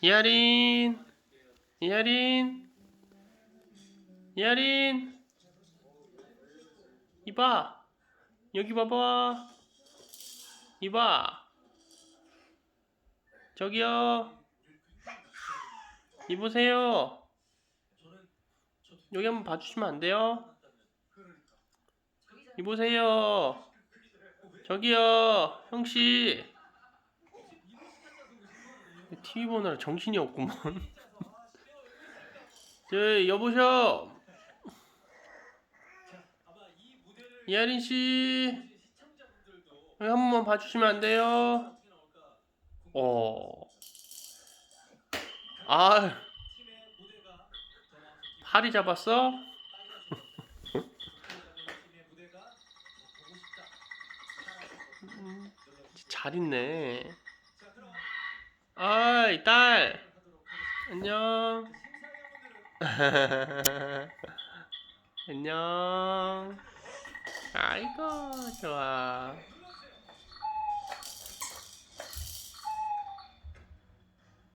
이하린 이하린 이하린. 이봐 여기 봐봐. 이봐. 저기요. 이보세요. 여기 한번 봐주시면 안 돼요? 이보세요. 저기요. 형씨 TV 보느라 정신이 없구먼 저 여보셔 이하린 씨 한 번만 봐주시면 안 돼요? 어. 아. 팔이 잡았어? 음, 잘 있네. 아이, 딸. 안녕. 안녕. 아이고, 좋아.